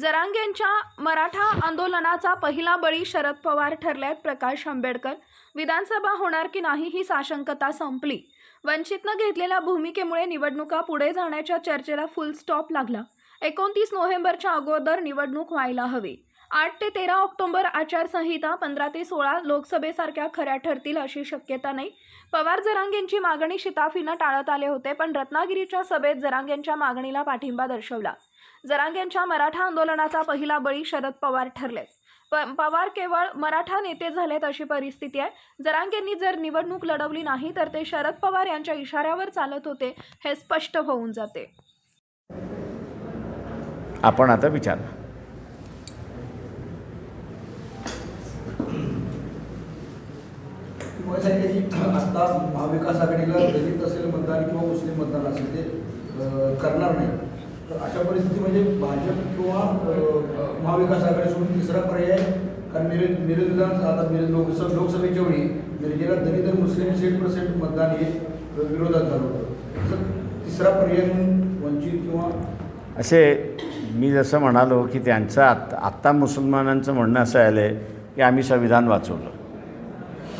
जरांगेंच्या मराठा आंदोलनाचा पहिला बळी शरद पवार ठरल्यात प्रकाश आंबेडकर. विधानसभा होणार की नाही ही साशंकता संपली. वंचितनं घेतलेल्या भूमिकेमुळे निवडणुका पुढे जाण्याच्या चर्चेला फुल स्टॉप लागला. एकोणतीस नोव्हेंबरच्या अगोदर निवडणूक व्हायला हवी. आठ ते तेरा ऑक्टोबर आचारसंहिता पंधरा ते सोळा लोकसभेसारख्या खऱ्या ठरतील अशी शक्यता नाही. पवार जरांगेंची मागणी शिताफीनं टाळत आले होते पण रत्नागिरीच्या सभेत जरांगेंच्या मागणीला पाठिंबा दर्शवला. जरांगेंच्या मराठा आंदोलनाचा पहिला बळी शरद पवार ठरलेत. प- पवार केवळ मराठा नेते झालेत अशी परिस्थिती आहे. जरांगेंनी जर निवडणूक लढवली नाही तर ते शरद पवार यांच्या इशाऱ्यावर चालत होते हे स्पष्ट होऊन जाते. आपण आता विचारा. आता महाविकास आघाडीला दलित असेल मतदान किंवा मुस्लिम मतदान असेल ते करणार नाही तर अशा म्हणजे भाजप किंवा महाविकास आघाडी सोडून तिसरा पर्याय कारण मिरज मिरज विधान आता मिरज लोकसभा लोकसभेच्या वेळी मिरजेला दलित तर मुस्लिम सीट पर्सेंट मतदान हे विरोधात झालं होतं. तसं तिसरा पर्याय म्हणून वंचित किंवा असे मी जसं म्हणालो की त्यांचं आत आत्ता मुसलमानांचं म्हणणं असं आलं आहे की आम्ही संविधान वाचवलं.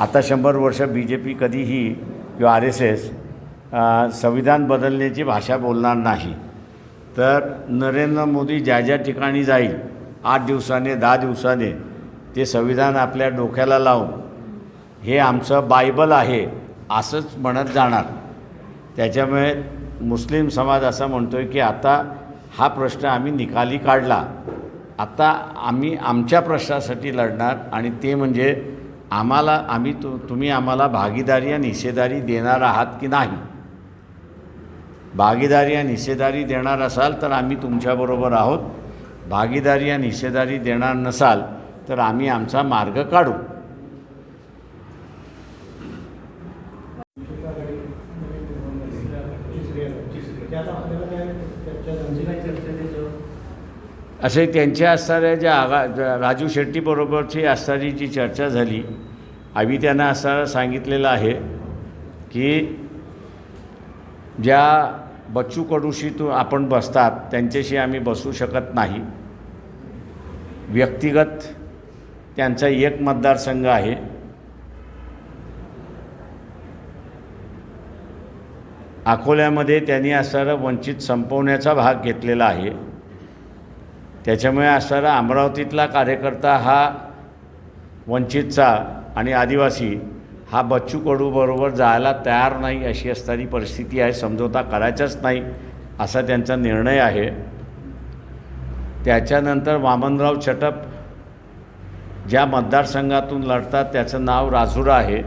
आता शंभर वर्ष बी जे पी कधीही किंवा आर एस एस संविधान बदलण्याची भाषा बोलणार नाही. तर नरेंद्र मोदी ज्या ज्या ठिकाणी जाईल आठ दिवसाने दहा दिवसाने ते संविधान आपल्या डोक्याला लावून हे आमचं बायबल आहे असंच म्हणत जाणार. त्याच्यामुळे मुस्लिम समाज असं म्हणतो आहे की आता हा प्रश्न आम्ही निकाली काढला. आता आम्ही आमच्या प्रश्नासाठी लढणार आणि ते म्हणजे आम्हाला आम्ही तु तुम्ही आम्हाला भागीदारी आणि हिस्सेदारी देणार आहात की नाही? भागीदारी आणि हिस्सेदारी देणार असाल तर आम्ही तुमच्याबरोबर आहोत. भागीदारी आणि हिस्सेदारी देणार नसाल तर आम्ही आमचा मार्ग काढू. असे त्यांच्या असणाऱ्या ज्या आगा राजू शेट्टीबरोबरची असणारी जी चर्चा झाली. आम्ही त्यांना असं सांगितलेलं आहे की ज्या बच्चू कडूशी तू आपण बसतात त्यांच्याशी आम्ही बसू शकत नाही. व्यक्तिगत त्यांचा एक मतदारसंघ आहे. अकोल्यामध्ये त्यांनी असणारा वंचित संपवण्याचा भाग घेतलेला आहे. त्याच्यामुळे असणारा अमरावतीतला कार्यकर्ता हा वंचितचा आणि आदिवासी हा बच्चू कडूबरोबर जायला तयार नाही अशी असणारी परिस्थिती आहे समझोता करायचाच नाही असा त्यांचा निर्णय आहे. त्याच्यानंतर वामनराव छटप ज्या मतदारसंघातून लढतात त्याचं नाव राजुरा आहे.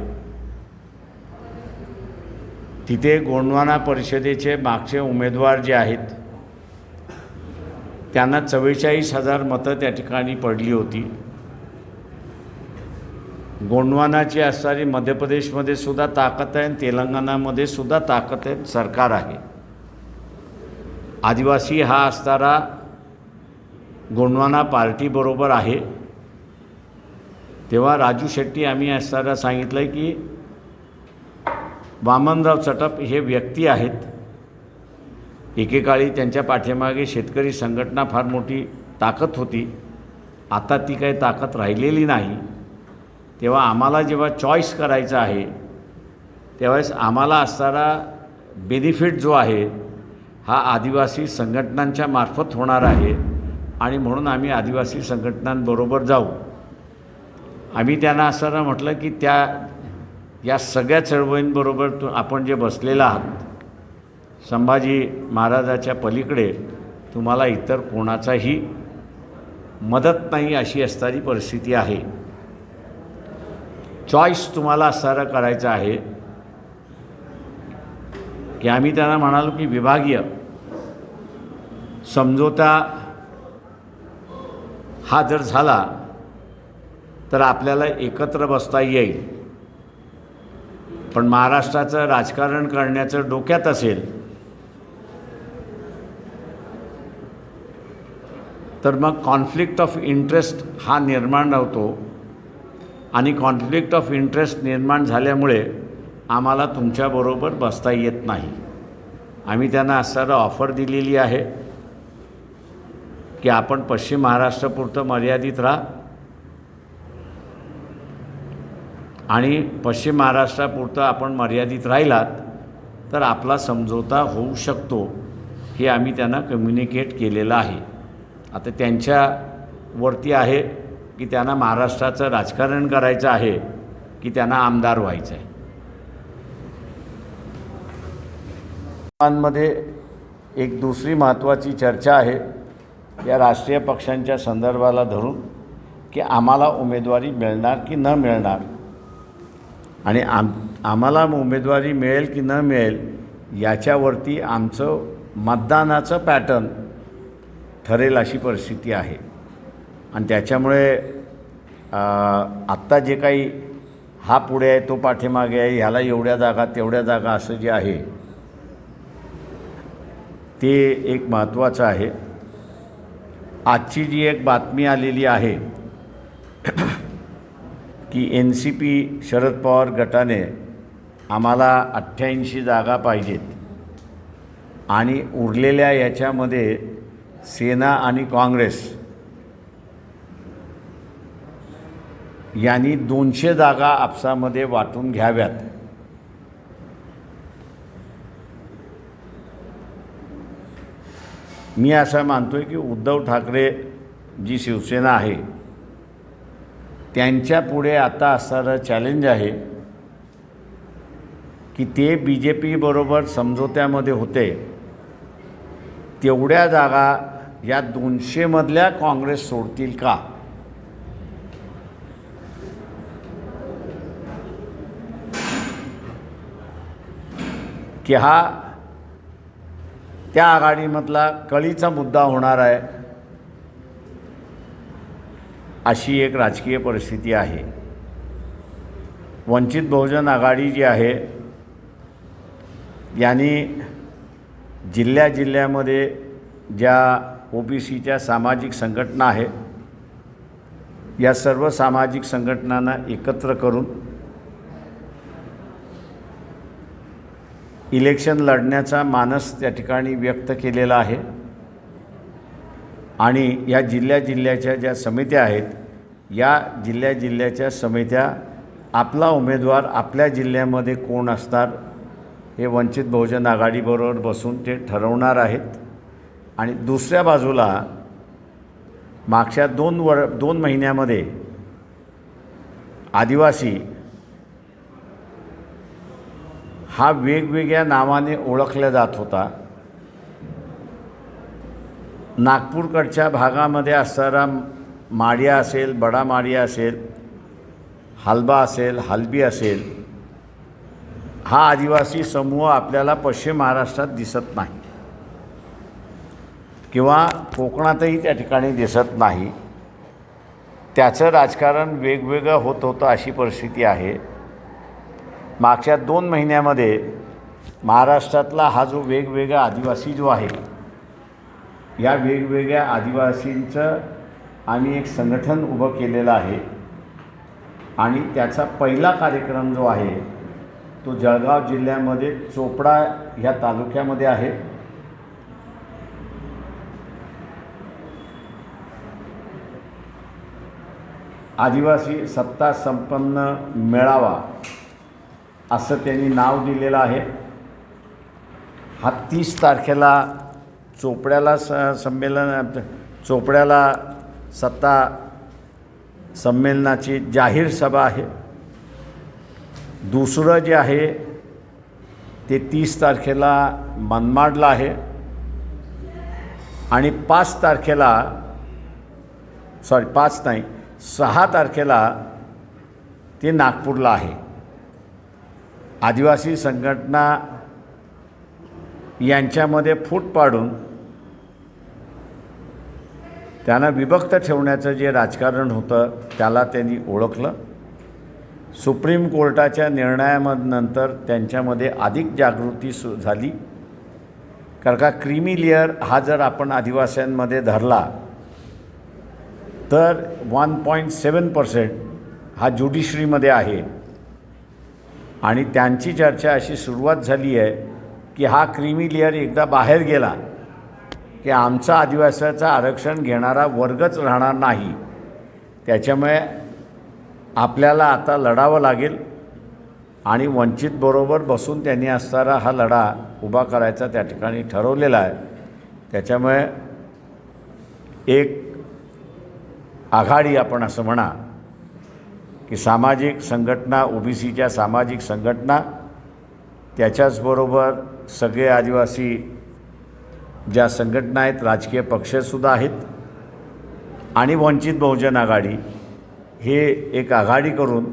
तिथे गोंडवाना परिषदेचे मागचे उमेदवार जे आहेत त्यांना चव्वेचाळीस हजार मतं त्या ठिकाणी पडली होती. गोंडवानाची असणारी मध्य प्रदेशमध्ये सुद्धा ताकद आहे आणि तेलंगणामध्ये सुद्धा ताकद आहे सरकार आहे. आदिवासी हा असणारा गोंडवाना पार्टीबरोबर आहे. तेव्हा राजू शेट्टी आम्ही असताना सांगितलं की वामनराव चटप हे व्यक्ती आहेत. एकेकाळी त्यांच्या पाठीमागे शेतकरी संघटना फार मोठी ताकद होती. आता ती काही ताकद राहिलेली नाही. तेव्हा आम्हाला जेव्हा चॉईस करायचं आहे त्यावेळेस आम्हाला असणारा बेनिफिट जो आहे हा आदिवासी संघटनांच्या मार्फत होणार आहे आणि म्हणून आम्ही आदिवासी संघटनांबरोबर जाऊ. आम्ही त्यांना असताना म्हटलं की त्या या सगळ्या चळवळींबरोबर तू आपण जे बसलेला आहात संभाजी महाराजाच्या पलीकडे तुम्हाला इतर कोणाचाही मदत नाही अशी असणारी परिस्थिती आहे. चॉईस तुम्हाला असणारा करायचा आहे. की आम्ही त्यांना म्हणालो की विभागीय. समझोता हा जर झाला तर आपल्याला एकत्र बसता येईल. पण महाराष्ट्राचं राजकारण करण्याचं डोक्यात असेल तर मग कॉन्फ्लिक्ट ऑफ इंटरेस्ट हा निर्माण होतो. आणि कॉन्फ्लिक्ट ऑफ इंटरेस्ट निर्माण झाल्यामुळे आम्हाला तुमच्याबरोबर बसता येत नाही. आम्ही त्यांना असणारं ऑफर दिलेली आहे की आपण पश्चिम महाराष्ट्रापुरतं मर्यादित राहा. आणि पश्चिम महाराष्ट्रापुरतं आपण मर्यादित राहिलात तर आपला समझोता होऊ शकतो हे आम्ही त्यांना कम्युनिकेट केलेलं आहे. आता त्यांच्यावरती आहे की त्यांना महाराष्ट्राचं राजकारण करायचं आहे की त्यांना आमदार व्हायचं आहे. मध्ये एक दुसरी महत्त्वाची चर्चा आहे या राष्ट्रीय पक्षांच्या संदर्भाला धरून की आम्हाला उमेदवारी मिळणार की न मिळणार. आणि आम आम्हाला उमेदवारी मिळेल की न मिळेल याच्यावरती आमचं मतदानाचं पॅटर्न ठरेल अशी परिस्थिती आहे. आणि त्याच्यामुळे आत्ता जे काही हा पुढे आहे तो पाठीमागे आहे ह्याला एवढ्या जागा तेवढ्या जागा असं जे आहे ते एक महत्त्वाचं आहे. आजची जी एक बातमी आलेली आहे की N C P Sharad Pawar गटाने आम्हाला अठ्ठ्याऐंशी जागा पाहिजेत आणि उरलेल्या याच्यामध्ये सेना आणि काँग्रेस यांनी दोनशे जागा आपसामध्ये वाटून घ्याव्यात. मी असं मानतो आहे की उद्धव ठाकरे जी शिवसेना आहे त्यांच्या पुढे आता असणारं चॅलेंज आहे की ते बी जे पीबरोबर समझोत्यामध्ये होते. तेवढ्या जागा या दोनशेमधल्या काँग्रेस सोडतील का? की हा त्या आघाडीमधला कळीचा मुद्दा होणार आहे अशी एक राजकीय परिस्थिती आहे. वंचित बहुजन आघाडी जी आहे यांनी जिल्ह्या जिल्ह्यामध्ये ज्या ओ बी सीच्या सामाजिक संघटना आहे या सर्व सामाजिक संघटनांना एकत्र करून इलेक्शन लढण्याचा मानस त्या ठिकाणी व्यक्त केलेला आहे. आणि या जिल्ह्या जिल्ह्याच्या ज्या समित्या आहेत या जिल्ह्या जिल्ह्याच्या समित्या आपला उमेदवार आपल्या जिल्ह्यामध्ये कोण असणार हे वंचित बहुजन आघाडीबरोबर बसून ते ठरवणार आहेत. आणि दुसऱ्या बाजूला मागच्या दोन वर दोन महिन्यामध्ये आदिवासी हा वेगवेगळ्या नावाने ओळखला जात होता. नागपूरकडच्या भागामध्ये असणारा माडिया असेल बडा माडिया असेल हलबा असेल हलबी असेल हा आदिवासी समूह आपल्याला पश्चिम महाराष्ट्रात दिसत नाही. किंवा कोकणातही त्या ठिकाणी दिसत नाही. त्याचं राजकारण वेगवेगळं होत होतं अशी परिस्थिती आहे. मागच्या दोन महिन्यामध्ये महाराष्ट्रातला हा जो वेगवेगळा आदिवासी जो आहे या वेगवेगळ्या आदिवासींचं आम्ही एक संघटन उभं केलेलं आहे. आणि त्याचा पहिला कार्यक्रम जो आहे तो जळगाव जिल्ह्यामध्ये चोपडा ह्या तालुक्यामध्ये आहे. आदिवासी सत्ता संपन्न मेळावा असं त्यांनी नाव दिलेलं आहे. हा तीस तारखेला चोपड्याला स संमेलन चोपड्याला सत्ता संमेलनाची जाहीर सभा आहे. दुसरं जे आहे ते तीस तारखेला मनमाडला आहे. आणि पाच तारखेला सॉरी पाच नाही सहा तारखेला ते नागपूरला आहे. आदिवासी संघटना यांच्यामध्ये फूट पाडून त्यांना विभक्त ठेवण्याचं जे राजकारण होतं त्याला त्यांनी ओळखलं. सुप्रीम कोर्टाच्या निर्णयानंतर त्यांच्यामध्ये अधिक जागृती सु झाली. कारण का क्रीमी लेअर हा जर आपण आदिवास्यांमध्ये धरला तर वन पॉईंट सेवन पर्सेंट हा ज्युडिशरीमध्ये आहे. आणि त्यांची चर्चा अशी सुरुवात झाली आहे की हा क्रीमी लेअर एकदा बाहेर गेला की आमचा आदिवासाचं आरक्षण घेणारा वर्गच राहणार नाही. त्याच्यामुळे आपल्याला आता लढावं लागेल आणि वंचित बरोबर बसून त्यांनी असणारा हा लढा उभा करायचा त्या ठिकाणी ठरवलेला आहे. त्याच्यामुळे एक आघाडी आपण असं म्हणा की सामाजिक संघटना ओबीसीच्या सामाजिक संघटना त्याच्याचबरोबर सगळे आदिवासी ज्या संघटना आहेत राजकीय पक्षसुद्धा आहेत आणि वंचित बहुजन आघाडी हे एक आघाडी करून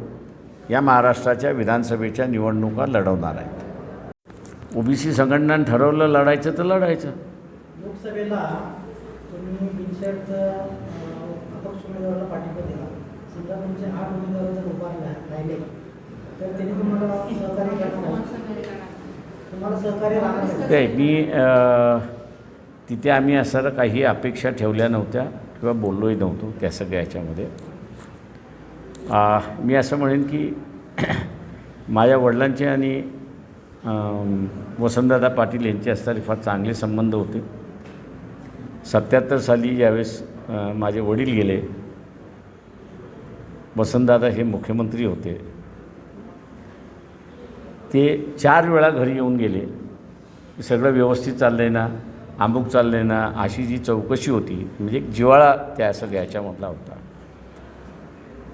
या महाराष्ट्राच्या विधानसभेच्या निवडणुका लढवणार आहेत. ओबीसी संघटनांनी ठरवलं लढायचं तर लढायचं. लोकसभेला समजा तुमचे आठ उमेदवार जर उभारले राहिले. तर त्यांनी तुम्हाला सहकार्य करणार? तुम्हाला सहकार्य राहणार नाही. ते मी अ, तिथे आम्ही असं काही अपेक्षा ठेवल्या नव्हत्या किंवा बोललोही नव्हतो त्या सगळ्या याच्यामध्ये. मी असं म्हणेन की माझ्या वडिलांचे आणि वसंतदादा पाटील यांचे असणारे फार चांगले संबंध होते. सत्याहत्तर साली ज्यावेळेस माझे वडील गेले वसंतदादा हे मुख्यमंत्री होते. ते चार वेळा घरी येऊन गेले. सगळं व्यवस्थित चाललं आहे ना? अमुक चाललं आहे ना? अशी जी चौकशी होती. म्हणजे एक जिवाळा त्या सगळ्या याच्यामधला होता.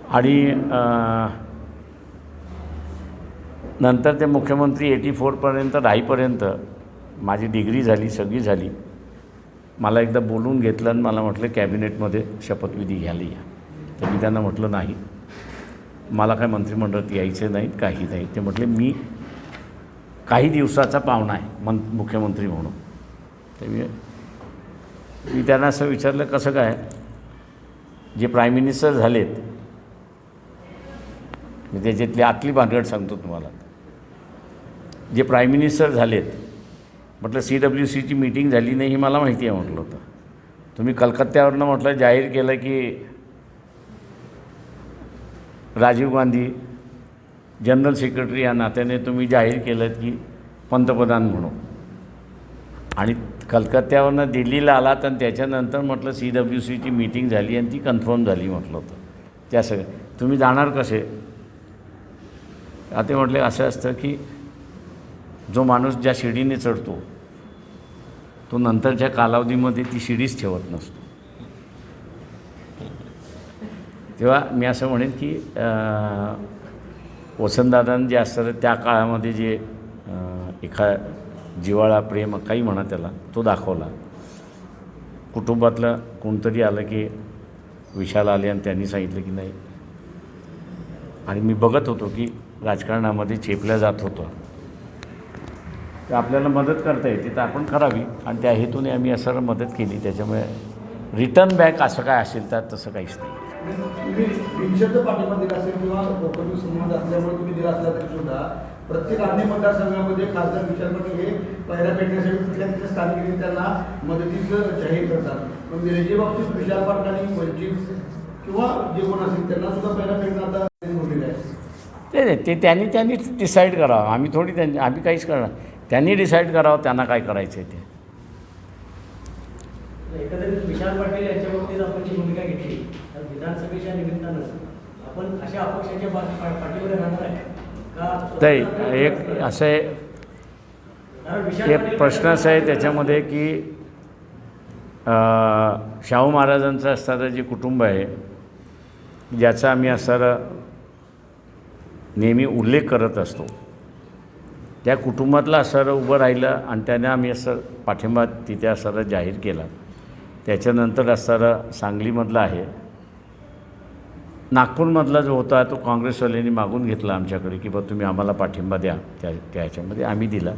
आणि नंतर ते मुख्यमंत्री एटी फोरपर्यंत राहीपर्यंत माझी डिग्री झाली सगळी झाली. मला एकदा बोलून घेतलं आणि मला म्हटलं कॅबिनेटमध्ये शपथविधी घ्यायला या. तर मी त्यांना म्हटलं नाही. मला काय मंत्रिमंडळात यायचं नाहीत काही नाही ते म्हटले मी काही दिवसाचा पाहुणा आहे मं मुख्यमंत्री म्हणून. तर मी मी त्यांना असं विचारलं कसं काय? जे प्राईम मिनिस्टर झालेत. मी त्याच्यातली आतली भानगड सांगतो तुम्हाला. जे प्राईम मिनिस्टर झालेत. म्हटलं सी डब्ल्यू सीची मीटिंग झाली नाही ही मला माहिती आहे म्हटलं होतं. तुम्ही कलकत्त्यावरनं म्हटलं जाहीर केलं की राजीव गांधी जनरल सेक्रेटरी या नात्याने तुम्ही जाहीर केलं की पंतप्रधान म्हणून. आणि कलकत्त्यावरनं दिल्लीला आलात आणि त्याच्यानंतर म्हटलं सी डब्ल्यू सीची मीटिंग झाली आणि ती कन्फर्म झाली म्हटलं होतं. त्या सगळ्या तुम्ही जाणार कसे? आता म्हटले असं असतं की जो माणूस ज्या शिडीने चढतो तो नंतरच्या कालावधीमध्ये ती शिडीच ठेवत नसतो. तेव्हा मी असं म्हणेन की वसंतदादांनी जे असतं त्या काळामध्ये जे एखा जिवाळा प्रेम काही म्हणा त्याला तो दाखवला. कुटुंबातलं कोणतरी आलं की विशाल आले आणि त्यांनी सांगितलं की नाही. आणि मी बघत होतो की राजकारणामध्ये चेपल्या जात होतं. तर आपल्याला मदत करता येते तर आपण करावी. आणि त्या हेतूने आम्ही असं मदत केली. त्याच्यामुळे रिटर्न बॅक असं काय असेल तर तसं काहीच नाही. तुम्ही बिनशर्त पाठिंबा दिला असेल किंवा संबंध असल्यामुळे तुम्ही दिला असला तरी सुद्धा प्रत्येक अन्य मतदारसंघामध्ये खासदार हे पहिल्या पेटण्यासाठी तिथल्या तिथल्या स्थानिक त्यांना मदतीचं जाहीर करतात. पण बाबतीत विशाल वंचित किंवा जे कोण असेल त्यांना सुद्धा पहिल्या पेटणं आता होलेलं आहे. ते नाही ते त्यांनी त्यांनी डिसाईड करावं. आम्ही थोडी त्यांनी आम्ही काहीच करणार त्यांनी डिसाईड करावं त्यांना काय करायचं आहे ते. एकंदरीत विशाल पाटील यांच्या बाबतीत आपण जी भूमिका घेतली विधानसभेच्या निमित्तानं आपण अशा अपक्षाच्या पाठीवर राहणार आहे का? एक असं एक प्रश्न असा आहे त्याच्यामध्ये की शाहू महाराजांचं असणारं जे कुटुंब आहे ज्याचा आम्ही असणारं नेहमी उल्लेख करत असतो. त्या कुटुंबातलं असणारं उभं राहिलं आणि त्याने आम्ही असं पाठिंबा तिथे असणारा जाहीर केला. त्याच्यानंतर असणारं सांगलीमधलं आहे. नागपूरमधला जो होता तो काँग्रेसवाल्यांनी मागून घेतला आमच्याकडे की बा तुम्ही आम्हाला पाठिंबा द्या त्या त्या ह्याच्यामध्ये आम्ही दिला.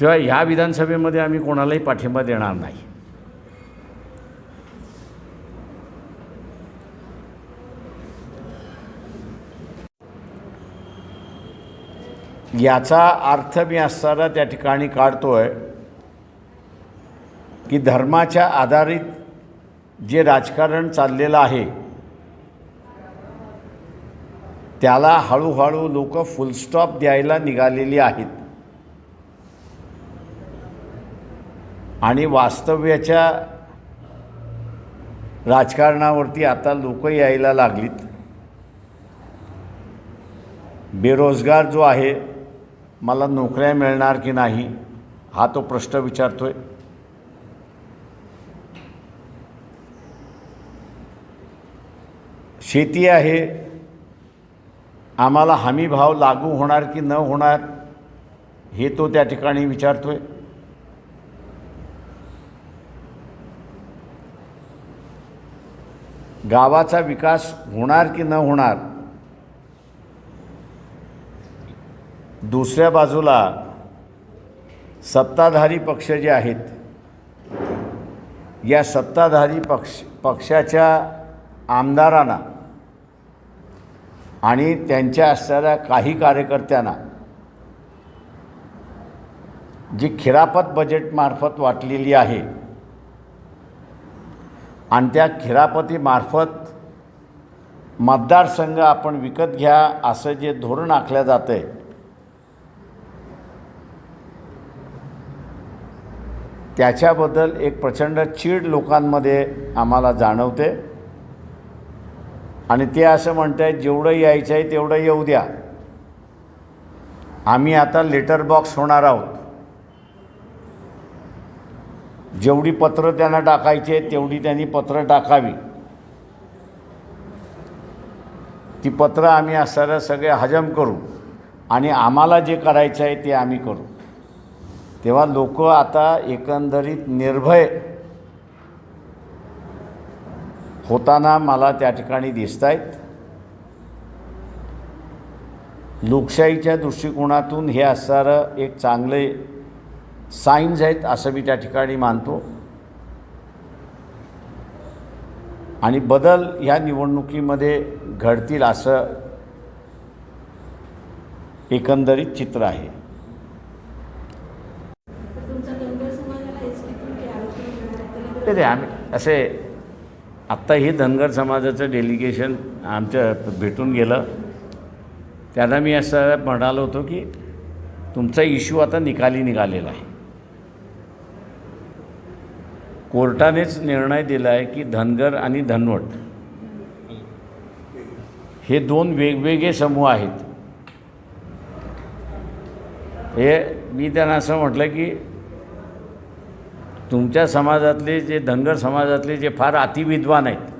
तेव्हा ह्या विधानसभेमध्ये आम्ही कोणालाही पाठिंबा देणार नाही. याचा अर्थ मी असताना त्या ठिकाणी काढतो आहे की धर्माच्या आधारित जे राजकारण चाललेलं आहे त्याला हळूहळू लोक फुलस्टॉप द्यायला निघालेली आहेत. आणि वास्तव्याच्या राजकारणावरती आता लोक यायला लागलीत. बेरोजगार जो आहे मला नोकऱ्या मिळणार की नाही हा तो प्रश्न विचारतो आहे शेती आहे. आम्हाला हमी भाव लागू होणार की न होणार हे तो त्या ठिकाणी विचारतोय. गावाचा विकास होणार की न होणार? दुसऱ्या बाजूला सत्ताधारी पक्ष जे आहेत या सत्ताधारी पक्ष पक्षाच्या आमदारांना आणि त्यांच्या असणाऱ्या काही कार्यकर्त्यांना जी खिरापत बजेटमार्फत वाटलेली आहे आणि त्या खिरापतीमार्फत मतदारसंघ आपण विकत घ्या असं जे धोरण आखलं जातं आहे त्याच्याबद्दल एक प्रचंड चीड लोकांमध्ये आम्हाला जाणवते. आणि ते असं म्हणत आहेत जेवढं यायचं आहे तेवढं येऊ द्या. आम्ही आता लेटर बॉक्स होणार आहोत. जेवढी पत्रं त्यांना टाकायची आहेत तेवढी त्यांनी पत्रं टाकावी. ती पत्र आम्ही असणाऱ्या सगळे हजम करू आणि आम्हाला जे करायचं आहे ते आम्ही करू. तेव्हा लोक आता एकंदरीत निर्भय होताना मला त्या ठिकाणी दिसत आहेत लोकशाहीच्या दृष्टिकोनातून हे असणारं एक चांगले साईन्स आहेत असं मी त्या ठिकाणी मानतो. आणि बदल ह्या निवडणुकीमध्ये घडतील असं एकंदरीत चित्र आहे. ते आम्ही असे आत्ता हे धनगर समाजाचं डेलिगेशन आमच्या भेटून गेलं. त्यांना मी असं म्हणालो होतो की तुमचा इश्यू आता निकाली निघालेला आहे. कोर्टानेच निर्णय दिला आहे की धनगर आणि धनवट हे दोन वेगवेगळे समूह आहेत. हे मी त्यांना असं म्हटलं की तुमच्या समाजातले जे धनगर समाजातले जे फार अतिविद्वान आहेत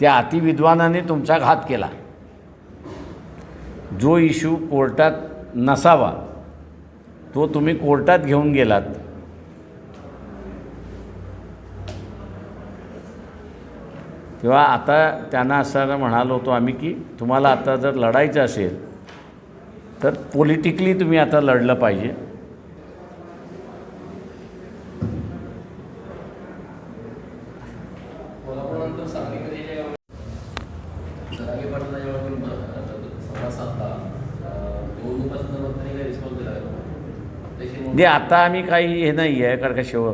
त्या अतिविद्वानाने तुमचा घात केला. जो इश्यू कोर्टात नसावा तो तुम्ही कोर्टात घेऊन गेलात. तेव्हा आता त्यांना असं म्हणालो होतो आम्ही की तुम्हाला आता जर लढायचं असेल तर पॉलिटिकली तुम्ही आता लढलं पाहिजे कोल्हापूरनंतर सांगलीमध्ये जे जरांगे पाटला जेव्हा तुम्ही ब- संवाद साधला अं, निवडणुका संदर्भात त्यांनी काही रिस्पॉन्स दिला का त्याची म्हणजे आता आम्ही काही हे नाही आहे कारण का शेव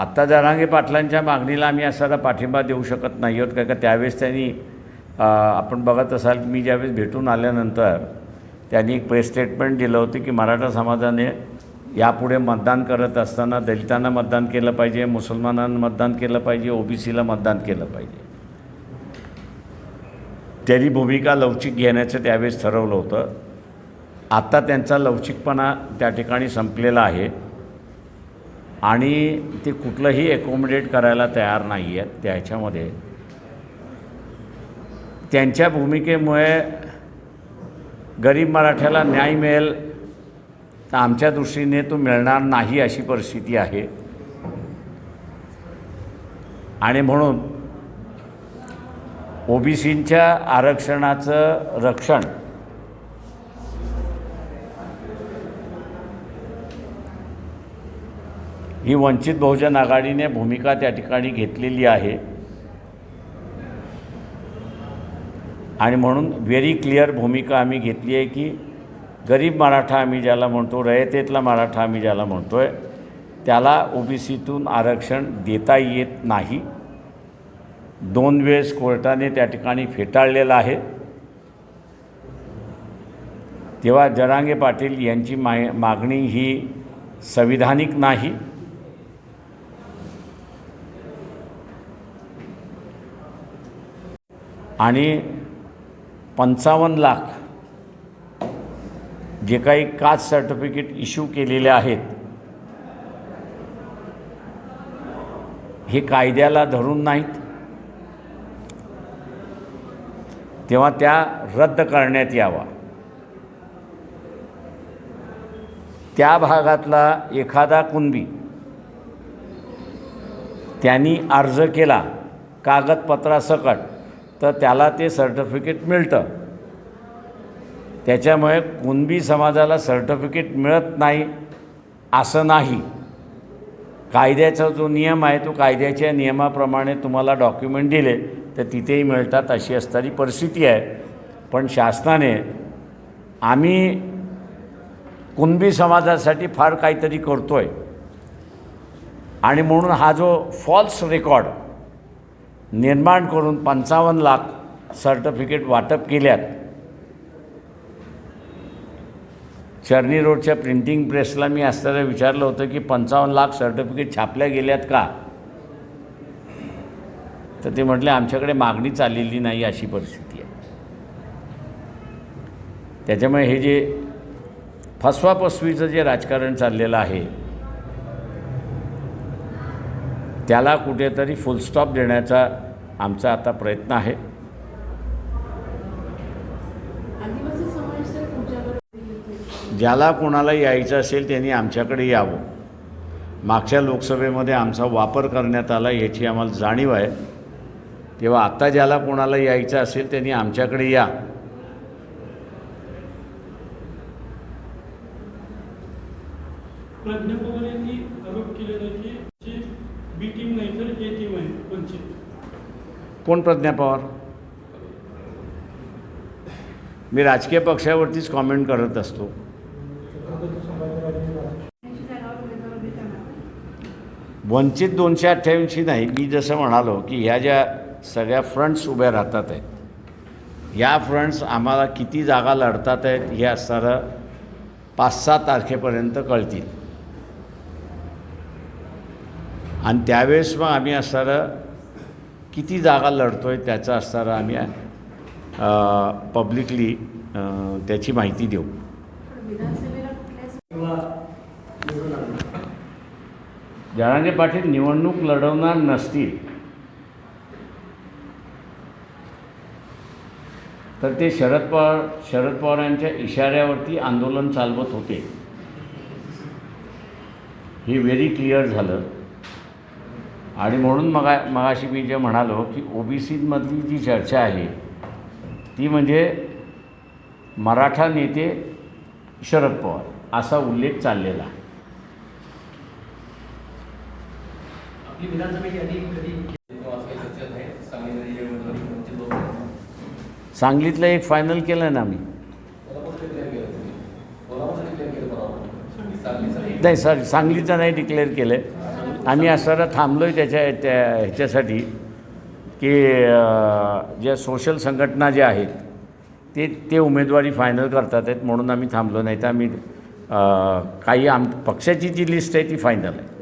आत्ता जरांगे पाटलांच्या मागणीला आम्ही असा पाठिंबा देऊ शकत नाही आहोत कारण का त्यावेळेस त्यांनी आपण बघत असाल मी ज्यावेळेस भेटून आल्यानंतर त्यांनी एक प्रेस स्टेटमेंट दिलं होतं की मराठा समाजाने यापुढे मतदान करत असताना दलितांना मतदान केलं पाहिजे मुसलमानांना मतदान केलं पाहिजे ओबीसीला मतदान केलं पाहिजे. त्यांनी भूमिका लवचिक घेण्याचं त्यावेळेस ठरवलं होतं. आता त्यांचा लवचिकपणा त्या ठिकाणी संपलेला आहे. आणि ते कुठलंही ॲकोमोडेट करायला तयार नाही आहेत त्याच्यामध्ये. त्यांच्या भूमिकेमुळे गरीब मराठ्याला न्याय मिळेल तर आमच्या दृष्टीने तो मिळणार नाही अशी परिस्थिती आहे. आणि म्हणून ओबीसींच्या आरक्षणाचं रक्षण ही वंचित बहुजन आघाडीने भूमिका त्या ठिकाणी घेतलेली आहे. आणि म्हणून व्हेरी क्लिअर भूमिका आम्ही घेतली आहे की गरीब मराठा आम्ही ज्याला म्हणतो रयतेतला मराठा आम्ही ज्याला म्हणतो आहे त्याला ओबीसीतून आरक्षण देता येत नाही. दोन वेळेस कोर्टाने त्या ठिकाणी फेटाळलेलं आहे. तेव्हा जरांगे पाटील यांची मा मागणी ही संविधानिक नाही. आणि पंचावन्न लाख जे काही कास्ट सर्टिफिकेट इश्यू केलेले आहेत हे कायद्याला धरून नाहीत. तेव्हा त्या रद्द करण्यात यावा. त्या भागातला एखादा कुणबी त्यांनी अर्ज केला कागदपत्रासकट तर त्याला ते सर्टिफिकेट मिळतं. त्याच्यामुळे कुणबी समाजाला सर्टिफिकेट मिळत नाही असं नाही. कायद्याचा जो नियम आहे तो कायद्याच्या नियमाप्रमाणे तुम्हाला डॉक्युमेंट दिले तर तिथेही मिळतात अशी असणारी परिस्थिती आहे. पण शासनाने आम्ही कुणबी समाजासाठी फार काहीतरी करतो आहे आणि म्हणून हा जो फॉल्स रेकॉर्ड निर्माण करून पंचावन्न लाख सर्टिफिकेट वाटप केल्यात. चर्नी रोडच्या प्रिंटिंग प्रेसला मी असताना विचारलं होतं की पंचावन्न लाख सर्टिफिकेट छापल्या गेल्यात का? तर ते म्हटले आमच्याकडे मागणी चाललेली नाही अशी परिस्थिती आहे. त्याच्यामुळे हे जे फसवाफसवीचं जे राजकारण चाललेलं आहे त्याला कुठेतरी फुलस्टॉप देण्याचा आमचा आता प्रयत्न आहे. ज्याला कोणाला यायचं असेल त्यांनी आमच्याकडे यावं. मागच्या लोकसभेमध्ये आमचा वापर करण्यात आला याची आम्हाला जाणीव आहे. तेव्हा आत्ता ज्याला कोणाला यायचं असेल त्यांनी आमच्याकडे या. प्रज्ञा पवार यांनी आरोप केलेला की जी बी टीम नाही तर ए टीम आहे वंचित कोण प्रज्ञा पवार? मी राजकीय पक्षावरतीच कॉमेंट करत असतो. वंचित दोनशे अठ्ठ्याऐंशी नाही मी जसं म्हणालो की ह्या ज्या सगळ्या फ्रंट्स उभ्या राहतात आहेत या फ्रंट्स आम्हाला किती जागा लढतात आहेत हे असणारं पाच सहा तारखेपर्यंत कळतील. आणि त्यावेळेस मग आम्ही असणारं किती जागा लढतो आहे त्याचा असणारा आम्ही पब्लिकली त्याची माहिती देऊ. पण जरांगे पाटील निवडणूक लढवणार नसतील तर ते शरद पवार शरद पवारांच्या इशाऱ्यावरती आंदोलन चालवत होते. हे व्हेरी क्लिअर झालं. आणि म्हणून मगा मगाशी मी जे म्हणालो की ओ बी सीमधली जी चर्चा आहे ती म्हणजे मराठा नेते शरद पवार असा उल्लेख चाललेला आहे. सांगलीतलं एक फायनल केलं ना आम्ही नाही सॉरी सांगलीचं नाही डिक्लेअर केलं. आहे आम्ही असं थांबलो आहे त्याच्या त्या ह्याच्यासाठी की ज्या सोशल संघटना ज्या आहेत ते ते उमेदवारी फायनल करतात आहेत म्हणून आम्ही थांबलो. नाही तर आम्ही काही आम पक्षाची जी लिस्ट आहे ती फायनल आहे?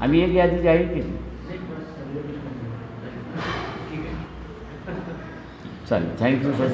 आम्ही एक यादी जाहीर केली. चालेल. Thank you sir